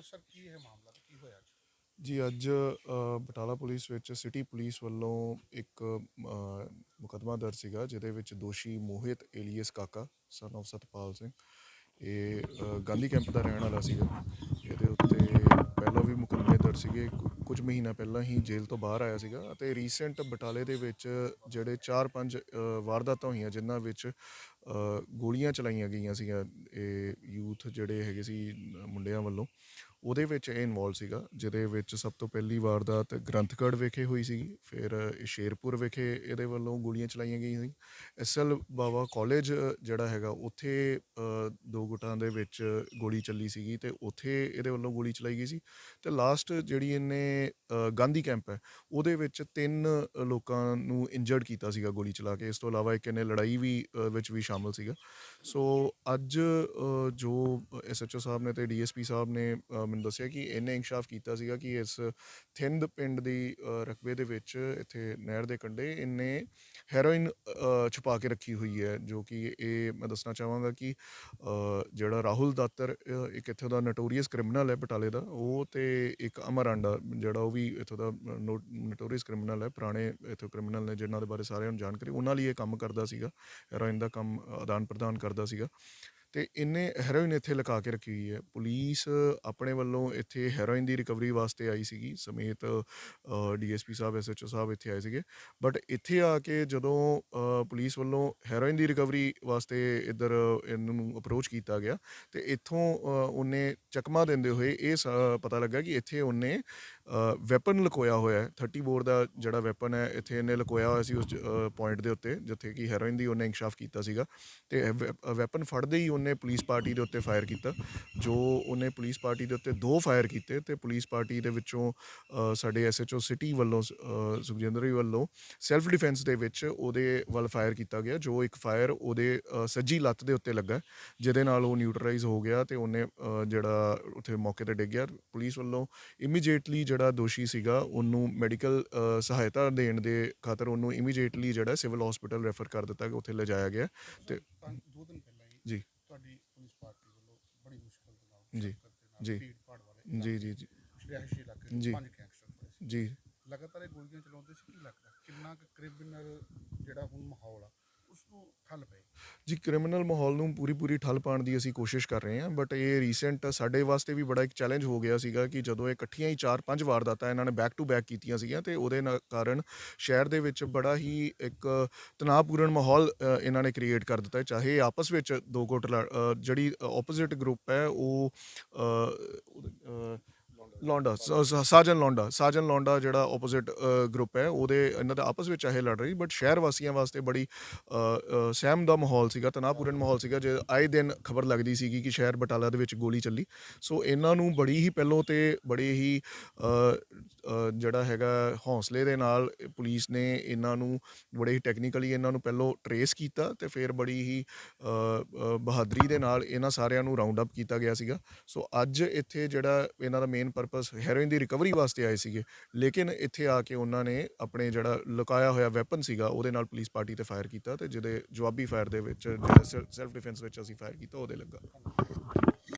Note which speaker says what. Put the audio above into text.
Speaker 1: Sir ਕੀ ਹੈ ਮਾਮਲਾ ਤੇ ਕੀ ਹੋਇਆ ਅੱਜ?
Speaker 2: ਜੀ ਅੱਜ ਅ, ਬਟਾਲਾ ਪੁਲਿਸ ਵਿੱਚ ਸਿਟੀ ਪੁਲਿਸ ਵੱਲੋਂ ਇੱਕ ਅ, ਮੁਕੱਦਮਾ ਦਰਜ ਸੀਗਾ ਜਿਹਦੇ ਵਿੱਚ ਦੋਸ਼ੀ ਮੋਹਿਤ ਏਲੀਅਸ ਕਾਕਾ ਸਨ of ਸਤਪਾਲ ਸਿੰਘ ਇਹ ਅ, ਗਾਂਧੀ ਕੈਂਪ ਦਾ ਰਹਿਣ ਵਾਲਾ ਸੀਗਾ। ਇਹਦੇ ਉੱਤੇ ਪਹਿਲਾਂ ਵੀ ਮੁਕੱਦਮੇ ਦਰਜ ਸੀਗੇ ਕੁ- ਕੁਝ ਮਹੀਨਾ ਪਹਿਲਾਂ ਹੀ ਜੇਲ੍ਹ ਤੋਂ ਬਾਹਰ ਆਇਆ ਸੀਗਾ ਅਤੇ ਰੀਸੈਂਟ ਬਟਾਲੇ ਦੇ ਵਿੱਚ ਜਿਹੜੇ 4-5 ਵਾਰਦਾਤਾਂ ਹੋਈਆਂ ਜਿਨ੍ਹਾਂ ਵਿੱਚ ਗੋਲੀਆਂ ਚਲਾਈਆਂ ਗਈਆਂ ਸੀਗੀਆਂ, ਇਹ ਯੂਥ ਜਿਹੜੇ ਹੈਗੇ ਸੀ ਮੁੰਡਿਆਂ ਵੱਲੋਂ ਉਹਦੇ ਵਿੱਚ ਇਹ ਇਨਵੋਲਵ ਸੀਗਾ ਜਿਹਦੇ ਵਿੱਚ ਸਭ ਤੋਂ ਪਹਿਲੀ ਵਾਰਦਾਤ ਗ੍ਰੰਥਗੜ੍ਹ ਵਿਖੇ ਹੋਈ ਸੀਗੀ ਫਿਰ ਸ਼ੇਰਪੁਰ ਵਿਖੇ ਇਹਦੇ ਵੱਲੋਂ ਗੋਲੀਆਂ ਚਲਾਈਆਂ ਗਈਆਂ ਸੀ। ਐਸਐਲ ਬਾਵਾ ਕਾਲਜ ਜਿਹੜਾ ਹੈਗਾ ਉੱਥੇ ਦੋ ਗੁੱਟਾਂ ਦੇ ਵਿੱਚ ਗੋਲੀ ਚੱਲੀ ਸੀਗੀ ਤੇ ਉੱਥੇ ਇਹਦੇ ਵੱਲੋਂ ਗੋਲੀ ਚਲਾਈ ਗਈ ਸੀ। ਤੇ ਲਾਸਟ ਜਿਹੜੀ ਇਹਨੇ ਗਾਂਧੀ ਕੈਂਪ ਹੈ ਉਹਦੇ ਵਿੱਚ ਤਿੰਨ ਲੋਕਾਂ ਨੂੰ ਇੰਜਰਡ ਕੀਤਾ ਸੀਗਾ ਗੋਲੀ ਚਲਾ ਕੇ। ਇਸ ਤੋਂ ਇਲਾਵਾ ਇੱਕ ਇਹਨੇ ਲੜਾਈ ਵੀ ਵਿੱਚ ਵੀ ਸ਼ਾਮਲ ਸੀਗਾ। ਸੋ ਅੱਜ ਅ, ਜੋ ਐਸਐਚਓ ਸਾਹਿਬ ਨੇ ਤੇ ਡੀਐਸਪੀ ਸਾਹਿਬ ਨੇ ਮੈਨੂੰ ਦੱਸਿਆ ਕਿ ਇਹਨੇ ਇਨਕਸ਼ਾਫ ਕੀਤਾ ਸੀਗਾ ਕਿ ਇਸ ਥਿੰਦ ਪਿੰਡ ਦੀ ਰਕਬੇ ਦੇ ਵਿੱਚ ਇੱਥੇ ਨਹਿਰ ਦੇ ਕੰਢੇ ਇਹਨੇ ਹੈਰੋਇਨ ਛੁਪਾ ਕੇ ਰੱਖੀ ਹੋਈ ਹੈ, ਜੋ ਕਿ ਇਹ ਮੈਂ ਦੱਸਣਾ ਚਾਹਾਂਗਾ ਕਿ ਜਿਹੜਾ ਰਾਹੁਲ ਦਾਤਰ ਇੱਕ ਇੱਥੋਂ ਦਾ ਨਟੋਰੀਅਸ ਕ੍ਰਿਮੀਨਲ ਹੈ ਬਟਾਲੇ ਦਾ, ਉਹ ਤੇ ਇੱਕ ਅਮਰ ਆਂਡਾ, ਜਿਹੜਾ ਉਹ ਵੀ ਇੱਥੋਂ ਦਾ ਨਟੋਰੀਅਸ ਕ੍ਰਿਮੀਨਲ ਹੈ, ਪੁਰਾਣੇ ਇੱਥੋਂ ਕ੍ਰਿਮੀਨਲ ਨੇ ਜਿਨ੍ਹਾਂ ਦੇ ਬਾਰੇ ਸਾਰਿਆਂ ਨੂੰ ਜਾਣਕਾਰੀ, ਉਹਨਾਂ ਲਈ ਇਹ ਕੰਮ ਕਰਦਾ ਸੀਗਾ, ਹੈਰੋਇਨ ਦਾ ਕੰਮ ਆਦਾਨ ਪ੍ਰਦਾਨ ਕਰਦਾ ਸੀਗਾ। ਤੇ ਇਹਨੇ ਹੈਰੋਇਨ ਇੱਥੇ ਲਗਾ ਕੇ ਰੱਖੀ ਹੋਈ ਹੈ। ਪੁਲਿਸ ਆਪਣੇ ਵੱਲੋਂ ਇੱਥੇ ਹੈਰੋਇਨ ਦੀ ਰਿਕਵਰੀ ਵਾਸਤੇ ਆਈ ਸੀਗੀ। ਸਮੇਤ ਡੀਐਸਪੀ ਸਾਹਿਬ ਐਸਐਚਓ ਸਾਹਿਬ ਇੱਥੇ ਆਏ ਸੀਗੇ। ਬਟ ਇੱਥੇ ਆ ਕੇ ਜਦੋਂ ਪੁਲਿਸ ਵੱਲੋਂ ਹੈਰੋਇਨ ਦੀ ਰਿਕਵਰੀ ਵਾਸਤੇ ਇੱਧਰ ਇਹਨੂੰ ਅਪਰੋਚ ਕੀਤਾ ਗਿਆ ਤੇ ਇੱਥੋਂ ਉਹਨੇ ਚਕਮਾ ਦਿੰਦੇ ਹੋਏ ਇਹ ਸ- ਪਤਾ ਲੱਗਾ ਕਿ ਇੱਥੇ ਉਹਨੇ ਵੈਪਨ ਲੁਕੋਇਆ ਹੋਇਆ ਹੈ। 30 ਬੋਰ ਦਾ ਜਿਹੜਾ ਵੈਪਨ ਹੈ ਇੱਥੇ ਇਹਨੇ ਲਕੋਇਆ ਹੋਇਆ ਸੀ ਉਸ ਪੁਆਇੰਟ ਦੇ ਉੱਤੇ ਜਿੱਥੇ ਕਿ ਹੈਰੋਇਨ ਦੀ ਉਹਨੇ ਇਨਕਸ਼ਾਫ ਕੀਤਾ ਸੀਗਾ। ਤੇ ਵੈਪਨ ਫੜਦੇ ਹੀ ਉਹਨੇ ਪੁਲਿਸ ਪਾਰਟੀ ਦੇ ਉੱਤੇ ਫਾਇਰ ਕੀਤਾ ਜੋ ਉਹਨੇ ਪੁਲਿਸ ਪਾਰਟੀ ਦੇ ਉੱਤੇ ਦੋ ਫਾਇਰ ਕੀਤੇ ਤੇ ਪੁਲਿਸ ਪਾਰਟੀ ਦੇ ਵਿੱਚੋਂ ਅ, ਸਾਡੇ ਐਸਐਚਓ ਸਿਟੀ ਵੱਲੋਂ ਅ, ਸੁਖਜਿੰਦਰ ਵੱਲੋਂ ਸੈਲਫ ਡਿਫੈਂਸ ਦੇ ਵਿੱਚ ਉਹਦੇ ਵੱਲ ਫਾਇਰ ਕੀਤਾ ਗਿਆ ਜੋ ਇੱਕ ਫਾਇਰ ਉਹਦੇ ਸੱਜੀ ਲੱਤ ਦੇ ਉੱਤੇ ਲੱਗਾ ਜਿਹਦੇ ਨਾਲ ਉਹ ਨਿਊਟਰਲਾਈਜ਼ ਹੋ ਗਿਆ ਤੇ ਉਹਨੇ ਜਿਹੜਾ ਉੱਥੇ ਮੌਕੇ ਤੇ ਡਿੱਗ ਗਿਆ। ਪੁਲਿਸ ਵੱਲੋਂ ਇਮੀਡੀਏਟਲੀ ਜਿਹੜਾ ਦੋਸ਼ੀ ਸੀਗਾ ਉਹਨੂੰ ਮੈਡੀਕਲ ਸਹਾਇਤਾ ਦੇਣ ਦੇ ਖਾਤਰ ਉਹਨੂੰ ਇਮੀਡੀਏਟਲੀ ਜਿਹੜਾ ਸਿਵਲ ਹਸਪੀਟਲ ਰੈਫਰ ਕਰ ਦਿੱਤਾ ਗਿਆ ਉੱਥੇ ਲਿਜਾਇਆ ਗਿਆ ਤੇ
Speaker 1: ਦੋ ਦਿਨ ਪਹਿਲਾਂ
Speaker 2: ਜੀ।
Speaker 1: ਤੁਹਾਡੀ ਪੁਲਿਸ ਪਾਰਟੀ ਵੱਲੋਂ ਬੜੀ ਮੁਸ਼ਕਲ ਦੇ ਨਾਲ
Speaker 2: ਜੀ,
Speaker 1: ਦੇ
Speaker 2: ਜੀ। ਜੀ ਜੀ ਜੀ
Speaker 1: ਰਿਹਾਇਸ਼ੀ ਇਲਾਕੇ। ਚ ਪੰਜ ਗੈਂਗਸਟਰ ਫੜੇ ਸੀ
Speaker 2: ਜੀ
Speaker 1: ਲਗਾਤਾਰ ਇਹ ਗੋਲੀਆਂ ਚਲਾਉਂਦੇ ਸੀ ਕੀ ਲੱਗਦਾ ਕਿੰਨਾ ਕੁ ਕ੍ਰਿਮੀਨਲ ਜਿਹੜਾ ਹੁਣ ਮਾਹੌਲ ਆ ਉਸ ਨੂੰ ਠੱਲ ਪਏ
Speaker 2: ਜੀ ਕ੍ਰਿਮੀਨਲ ਮਾਹੌਲ ਨੂੰ ਪੂਰੀ ਪੂਰੀ ਠੱਲ ਪਾਉਣ ਦੀ ਅਸੀਂ ਕੋਸ਼ਿਸ਼ ਕਰ ਰਹੇ ਹਾਂ ਬਟ ਇਹ ਰੀਸੈਂਟ ਸਾਡੇ ਵਾਸਤੇ ਵੀ ਬੜਾ ਇੱਕ ਚੈਲੰਜ ਹੋ ਗਿਆ ਸੀਗਾ ਕਿ ਜਦੋਂ ਇਹ ਇਕੱਠੀਆਂ ਹੀ 4-5 ਵਾਰਦਾਤਾਂ ਇਹਨਾਂ ਨੇ ਬੈਕ ਟੂ ਬੈਕ ਕੀਤੀਆਂ ਸੀਗੀਆਂ ਤੇ ਉਹਦੇ ਨਾਲ ਕਾਰਨ ਸ਼ਹਿਰ ਦੇ ਵਿੱਚ ਬੜਾ ਹੀ ਇੱਕ ਤਣਾਅਪੂਰਨ ਮਾਹੌਲ ਇਹਨਾਂ ਨੇ ਕ੍ਰੀਏਟ ਕਰ ਦਿੱਤਾ ਹੈ। ਚਾਹੇ ਆਪਸ ਵਿੱਚ ਦੋ ਗੁੱਟ ਜਿਹੜੀ ਆਪੋਜ਼ਿਟ ਗਰੁੱਪ ਹੈ, ਉਹ ਲੌਂਡਾ, ਸ- ਸ- ਸਾਜਨ ਲੌਂਡਾ ਸਾਜਨ ਲੌਂਡਾ ਜਿਹੜਾ ਆਪੋਜ਼ਿਟ ਗਰੁੱਪ ਹੈ, ਉਹਦੇ ਇਹਨਾਂ ਦਾ ਆਪਸ ਵਿੱਚ ਇਹ ਲੜ ਰਹੀ ਬਟ ਸ਼ਹਿਰ ਵਾਸੀਆਂ ਵਾਸਤੇ ਬੜੀ ਸਹਿਮ ਦਾ ਮਾਹੌਲ ਸੀਗਾ, ਤਣਾਅਪੂਰਨ ਮਾਹੌਲ ਸੀਗਾ, ਜੇ ਆਏ ਦਿਨ ਖਬਰ ਲੱਗਦੀ ਸੀਗੀ ਕਿ ਸ਼ਹਿਰ ਬਟਾਲਾ ਦੇ ਵਿੱਚ ਗੋਲੀ ਚੱਲੀ, ਸੋ ਇਹਨਾਂ ਨੂੰ ਬੜੀ ਹੀ ਪਹਿਲੋਂ ਤੇ ਬੜੇ ਹੀ ਜਿਹੜਾ ਹੈਗਾ ਹੌਸਲੇ ਦੇ ਨਾਲ ਪੁਲਿਸ ਨੇ ਇਹਨਾਂ ਨੂੰ ਬੜੇ ਹੀ ਟੈਕਨੀਕਲੀ ਇਹਨਾਂ ਨੂੰ ਪਹਿਲੋਂ ਟਰੇਸ ਕੀਤਾ ਤੇ ਫਿਰ ਬੜੀ ਹੀ ਬਹਾਦਰੀ ਦੇ ਨਾਲ ਇਹਨਾਂ ਸਾਰਿਆਂ ਨੂੰ ਰਾਉਂਡ ਅਪ ਕੀਤਾ ਗਿਆ ਸੀਗਾ। ਸੋ ਅੱਜ ਇੱਥੇ ਜਿਹੜਾ ਇਹਨਾਂ ਦਾ ਮੇਨ ਪਰਪਸ ਹੈਰੋਇਨ ਦੀ ਰਿਕਵਰੀ ਵਾਸਤੇ ਆਏ ਸੀਗੇ। ਲੇਕਿਨ ਇੱਥੇ ਆ ਕੇ ਉਹਨਾਂ ਨੇ ਆਪਣੇ ਜਿਹੜਾ ਲੁਕਾਇਆ ਹੋਇਆ ਵੈਪਨ ਸੀਗਾ, ਉਹਦੇ ਨਾਲ ਪੁਲਿਸ ਪਾਰਟੀ ਤੇ ਫਾਇਰ ਕੀਤਾ ਤੇ ਜਿਹਦੇ ਜਵਾਬੀ ਫਾਇਰ ਦੇ ਵਿੱਚ, ਜਿਹੜਾ ਸੈਲਫ ਡਿਫੈਂਸ ਵਿੱਚ ਅਸੀਂ ਫਾਇਰ ਕੀਤਾ, ਉਹਦੇ ਲੱਗਾ।